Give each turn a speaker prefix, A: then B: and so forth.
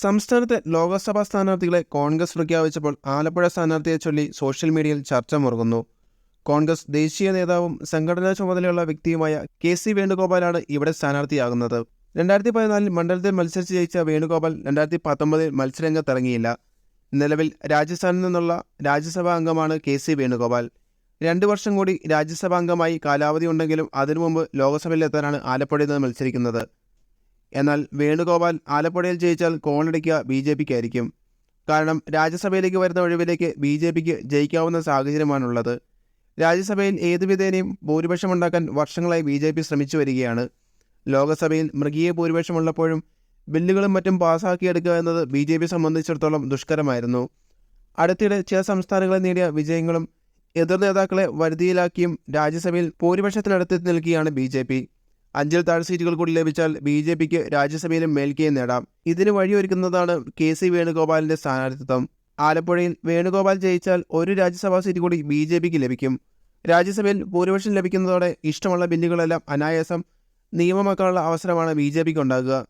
A: സംസ്ഥാനത്തെ ലോക്സഭാ സ്ഥാനാർത്ഥികളെ കോൺഗ്രസ് പ്രഖ്യാപിച്ചപ്പോൾ ആലപ്പുഴ സ്ഥാനാർത്ഥിയെ ചൊല്ലി സോഷ്യൽ മീഡിയയിൽ ചർച്ച മുറുകുന്നു. കോൺഗ്രസ് ദേശീയ നേതാവും സംഘടനാ ചുമതലയുള്ള വ്യക്തിയുമായ കെ സി വേണുഗോപാലാണ് ഇവിടെ സ്ഥാനാർത്ഥിയാകുന്നത്. രണ്ടായിരത്തി പതിനാലിൽ മണ്ഡലത്തിൽ മത്സരിച്ച് ജയിച്ച വേണുഗോപാൽ രണ്ടായിരത്തി പത്തൊമ്പതിൽ മത്സരരംഗത്തിറങ്ങിയില്ല. നിലവിൽ രാജസ്ഥാനിൽ നിന്നുള്ള രാജ്യസഭാ അംഗമാണ് കെ സി വേണുഗോപാൽ. രണ്ട് വർഷം കൂടി രാജ്യസഭാ അംഗമായി കാലാവധി ഉണ്ടെങ്കിലും അതിനു മുമ്പ് ലോക്സഭയിലെത്താനാണ് ആലപ്പുഴയിൽ നിന്ന് മത്സരിക്കുന്നത്. എന്നാൽ വേണുഗോപാൽ ആലപ്പുഴയിൽ ജയിച്ചാൽ കോളടിക്കുക ബി ജെ പിക്കായിരിക്കും. കാരണം രാജ്യസഭയിലേക്ക് വരുന്ന ഒഴിവിലേക്ക് ബി ജെ പിക്ക് ജയിക്കാവുന്ന സാഹചര്യമാണുള്ളത്. രാജ്യസഭയിൽ ഏതു വിധേനയും ഭൂരിപക്ഷമുണ്ടാക്കാൻ വർഷങ്ങളായി ബി ജെ പി ശ്രമിച്ചു വരികയാണ്. ലോകസഭയിൽ മൃഗീയ ഭൂരിപക്ഷമുള്ളപ്പോഴും ബില്ലുകളും മറ്റും പാസ്സാക്കിയെടുക്കുക എന്നത് ബി ജെ പി സംബന്ധിച്ചിടത്തോളം ദുഷ്കരമായിരുന്നു. അടുത്തിടെ ചില സംസ്ഥാനങ്ങളിൽ നേടിയ വിജയങ്ങളും എതിർ നേതാക്കളെ വരുതിയിലാക്കിയും രാജ്യസഭയിൽ ഭൂരിപക്ഷത്തിനടുത്ത് നിൽക്കുകയാണ് ബി ജെ പി. അഞ്ചിൽ താഴെ സീറ്റുകൾ കൂടി ലഭിച്ചാൽ ബി ജെ പിക്ക് രാജ്യസഭയിലും മേൽക്കയും നേടാം. ഇതിന് വഴിയൊരുക്കുന്നതാണ് കെ സി വേണുഗോപാലിന്റെ സ്ഥാനാർത്ഥിത്വം. ആലപ്പുഴയിൽ വേണുഗോപാൽ ജയിച്ചാൽ ഒരു രാജ്യസഭാ സീറ്റ് കൂടി ബി ജെ പിക്ക് ലഭിക്കും. രാജ്യസഭയിൽ ഭൂരിപക്ഷം ലഭിക്കുന്നതോടെ ഇഷ്ടമുള്ള ബില്ലുകളെല്ലാം അനായാസം നിയമമാക്കാനുള്ള അവസരമാണ് ബി ജെ പിക്ക് ഉണ്ടാകുക.